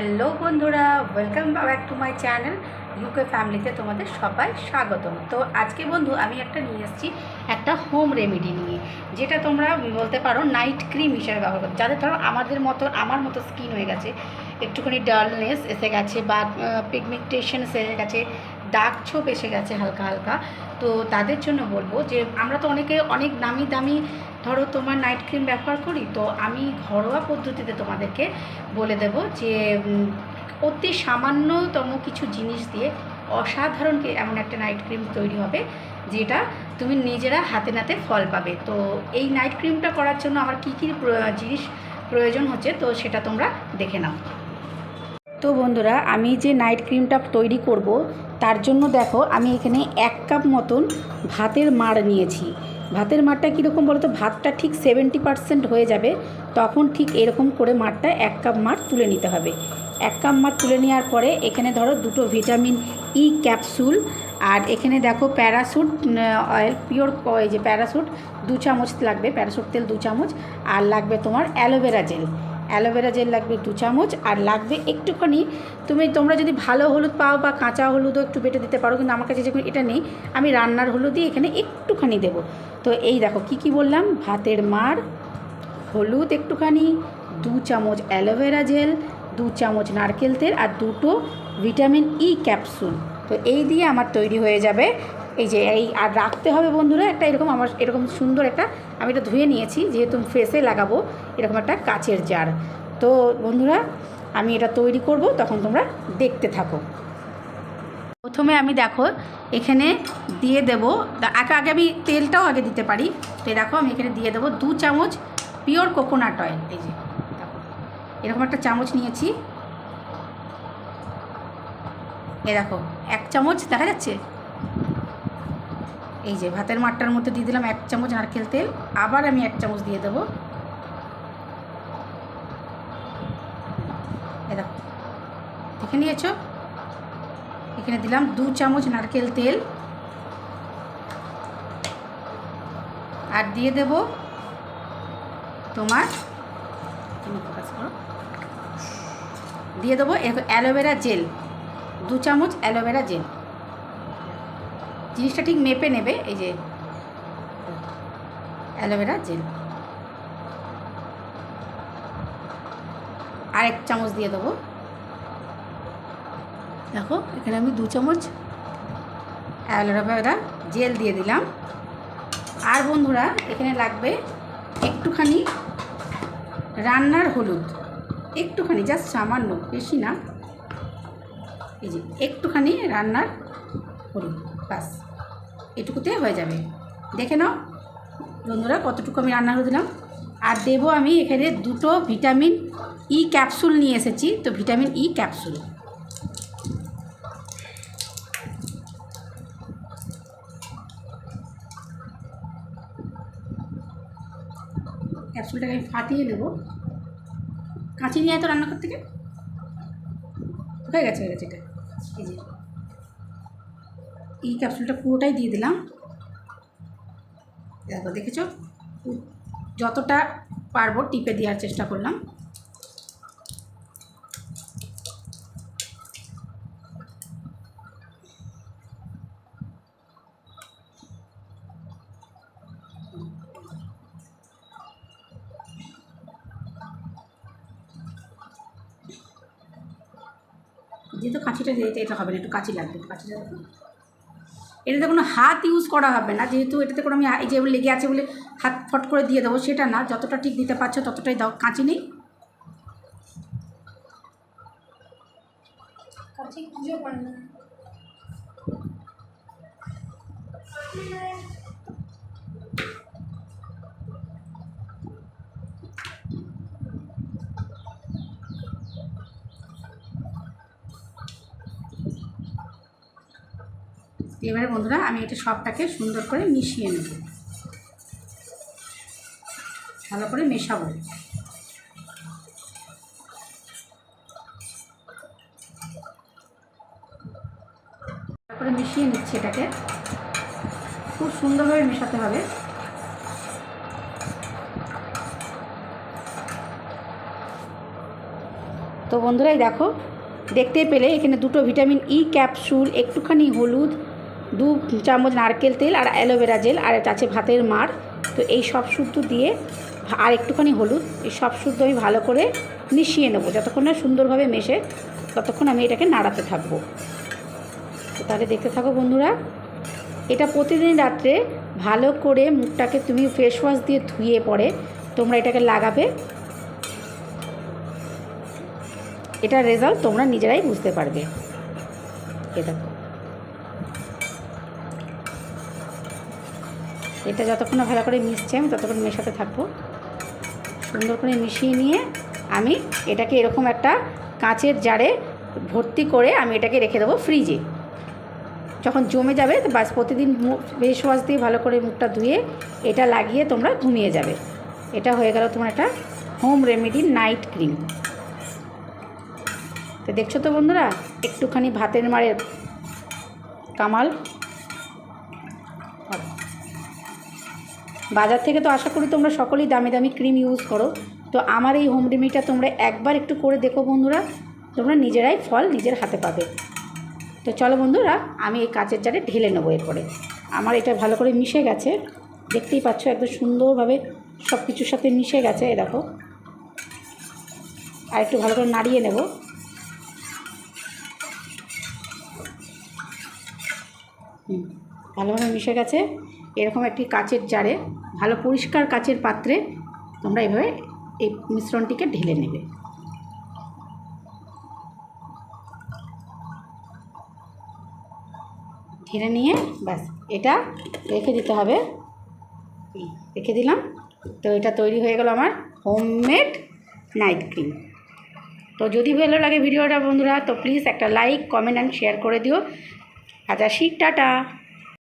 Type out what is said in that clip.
Hello বন্ধুরা welcome back to my channel UK ফ্যামিলিতে তোমাদের সবাই স্বাগতম। তো আজকে বন্ধু আমি একটা নিয়ে এসেছি একটা হোম রেমেডি নিয়ে, যেটা তোমরা বলতে পারো নাইট ক্রিম হিসেবে ব্যবহার করো। যাদের ধরো আমাদের মতো, আমার মতো স্কিন হয়ে গেছে, একটুখানি ডালনেস এসে গেছে বা পিগমেন্টেশন এসে গেছে দাগ ছোপ এসে গেছে হালকা হালকা, তো তাদের জন্য বলব যে আমরা তো অনেকে অনেক দামি দামি ধরো তোমার নাইট ক্রিম ব্যবহার করি, তো আমি ঘরোয়া পদ্ধতিতে তোমাদেরকে বলে দেব যে অতি সামান্যতম কিছু জিনিস দিয়ে অসাধারণ এমন একটা নাইট ক্রিম তৈরি হবে, যেটা তুমি নিজেরা হাতে নাতে ফল পাবে। তো এই নাইট ক্রিমটা করার জন্য আমার কী কী জিনিস প্রয়োজন হচ্ছে, তো সেটা তোমরা দেখে নাও। তো বন্ধুরা, আমি যে নাইট ক্রিমটা তৈরি করব, তার জন্য দেখো আমি এখানে এক কাপ মতন ভাতের মাড় নিয়েছি। ভাতের মাঠটা কীরকম বলো তো ভাতটা ঠিক সেভেন্টি পারসেন্ট হয়ে যাবে। তখন ঠিক এরকম করে মাঠটা এক কাপ মাঠ তুলে নিতে হবে। এক কাপ মাঠ তুলে নেওয়ার পরে এখানে ধরো দুটো ভিটামিন ই ক্যাপসুল আর এখানে দেখো প্যারাসুট অয়েল পিওর এই যে প্যারাসুট দু চামচ লাগবে প্যারাসুট তেল দু চামচ। আর লাগবে তোমার অ্যালোভেরা জেল অ্যালোভেরা জেল লাগবে দু চামচ, আর লাগবে একটুখানি, তুমি তোমরা যদি ভালো হলুদ পাও বা কাঁচা হলুদও একটু বেটে দিতে পারো, কিন্তু আমার কাছে যেগুলো এটা নেই, আমি রান্নার হলুদই এখানে একটুখানি দেব। তো এই দেখো কি কি বললাম, ভাতের মাড় হলুদ একটুখানি, দু চামচ অ্যালোভেরা জেল, দু চামচ নারকেল তেল, আর দুটো ভিটামিন ই ক্যাপসুল। তো এই দিয়ে আমার তৈরি হয়ে যাবে এই যে এই, আর রাখতে হবে বন্ধুরা একটা এরকম আমার, এরকম সুন্দর একটা, আমি এটা ধুয়ে নিয়েছি, যেহেতু ফেসে লাগাবো, এরকম একটা কাচের জার। তো বন্ধুরা, আমি এটা তৈরি করব, তখন তোমরা দেখতে থাকো। প্রথমে আমি দেখো, এখানে দিয়ে দেবো আগে আগে আমি তেলটাও আগে দিতে পারি। তো দেখো, আমি এখানে দিয়ে দেবো দু চামচ পিওর কোকোনাট অয়েল, এই যে এরকম একটা চামচ নিয়েছি। এ দেখো, এক চামচ, দেখা যাচ্ছে? এই যে ভাতের মাঠটার মধ্যে দিয়ে দিলাম এক চামচ নারকেল তেল। আবার আমি এক চামচ দিয়ে দেবো। দেখে নিয়েছো? এখানে দিলাম দু চামচ নারকেল তেল। আর দিয়ে দেব তোমার। দিয়ে দেবো অ্যালোভেরা জেল। দু চামচ অ্যালোভেরা জেল। জিনিসটা ঠিক মেপে নেবে, এই যে অ্যালোভেরা জেল। আর এক চামচ দিয়ে দেবো। দেখো, এখানে আমি দু চামচ অ্যালোভেরা জেল দিয়ে দিলাম। আর বন্ধুরা, এখানে লাগবে একটুখানি রান্নার হলুদ। একটুখানি জাস্ট সামান্য, বেশি না। এই যে, একটুখানি রান্নার হলুদ বাস এটুকুতে হয়ে যাবে। দেখে নাও, বন্ধুরা, কতটুকু আমি রান্না করে দিলাম। আর দেবো আমি এখানে দুটো ভিটামিন ই ক্যাপসুল নিয়ে এসেছি, তো ভিটামিন ই ক্যাপসুল। ক্যাপসুলটাকে আমি ফাটিয়ে নেব। কাঁচি নিয়ে তো রান্না করতে হয়ে গেছে হয়ে গেছে এটা। এই যে। এই ক্যাপসুলটা পুরোটাই দিয়ে দিলাম। দেখো, দেখেছ? যতটা পারব টিপে দেওয়ার চেষ্টা করলাম। যেহেতু কাঁচিটা দিতে এটা হবে না, একটু কাঁচি লাগবে কাঁচিটা এটাতে কোনো হাত ইউজ করা হবে না। যেহেতু এটাতে কোনো আমি এই যে লেগে আছে বলে হাত ফট করে দিয়ে দেবো, সেটা না। যতটা ঠিক দিতে পারছ ততটাই দাও। কাঁচি নেই? করে না। এবারে বন্ধুরা আমি এটা সবটাকে সুন্দর করে মিশিয়ে নেব। ভালো করে মেশাবো। তারপরে মিশিয়ে নিচ্ছি এটাকে। খুব সুন্দরভাবে মেশাতে হবে। তো বন্ধুরাই দেখো দেখতে পেলে এখানে দুটো ভিটামিন ই ক্যাপসুল, একটুখানি হলুদ দু চামচ নারকেল তেল আর অ্যালোভেরা জেল আর আছে ভাতের মার তো এই সব শুদ্ধ দিয়ে আর একটুখানি হলুদ, এই সব শুদ্ধ আমি ভালো করে মিশিয়ে নেব। যতক্ষণ না সুন্দরভাবে মেশে ততক্ষণ আমি এটাকে নাড়াতে থাকব। তাহলে দেখতে থাকো বন্ধুরা, এটা প্রতিদিন রাত্রে ভালো করে মুখটাকে তুমি ফেস ওয়াশ দিয়ে ধুয়ে পরে তোমরা এটাকে লাগাবে। এটার রেজাল্ট তোমরা নিজেরাই বুঝতে পারবে। এ দেখো। এটা যতক্ষণ ভালো করে মিশছে, আমি ততক্ষণ মেশাতে থাকব। সুন্দর করে মিশিয়ে নিয়ে আমি এটাকে এরকম একটা কাঁচের জারে ভর্তি করে আমি এটাকে রেখে দেবো ফ্রিজে যখন জমে যাবে, তো বাস প্রতিদিন ফেস ওয়াশ দিয়ে ভালো করে মুখটা ধুয়ে এটা লাগিয়ে তোমরা ঘুমিয়ে যাবে। এটা হয়ে গেল তোমার একটা হোম রেমেডি নাইট ক্রিম তো দেখছ তো বন্ধুরা, একটুখানি ভাতের মারের কামাল। বাজার থেকে তো আশা করি তোমরা সকলেই দামি দামি ক্রিম ইউজ করো। তো আমার এই হোম রেমেডিটা তোমরা একবার একটু করে দেখো বন্ধুরা, তোমরা নিজেরাই ফল নিজের হাতে পাবে। তো চলো বন্ধুরা, আমি এই কাঁচের জারে ঢেলে নেব এরপরে। আমার এটা ভালো করে মিশে গেছে। দেখতেই পাচ্ছ একদম সুন্দরভাবে সব কিছুর সাথে মিশে গেছে, এ দেখো। আর একটু ভালো করে নাড়িয়ে নেব। হুম, ভালোভাবে মিশে গেছে। এরকম একটি কাচের জারে ভালো পরিষ্কার কাচের পাত্রে তোমরা এভাবে এই মিশ্রণটিকে ঢেলে নেবে। ঢেলে নিয়ে ব্যাস, এটা রেখে দিতে হবে। রেখে দিলাম। তো এটা তৈরি হয়ে গেল আমার হোমমেড নাইট ক্রিম। তো যদি ভালো লাগে ভিডিওটা বন্ধুরা, তো প্লিজ একটা লাইক, কমেন্ট অ্যান্ড শেয়ার করে দিও। আজ আসি টাটা।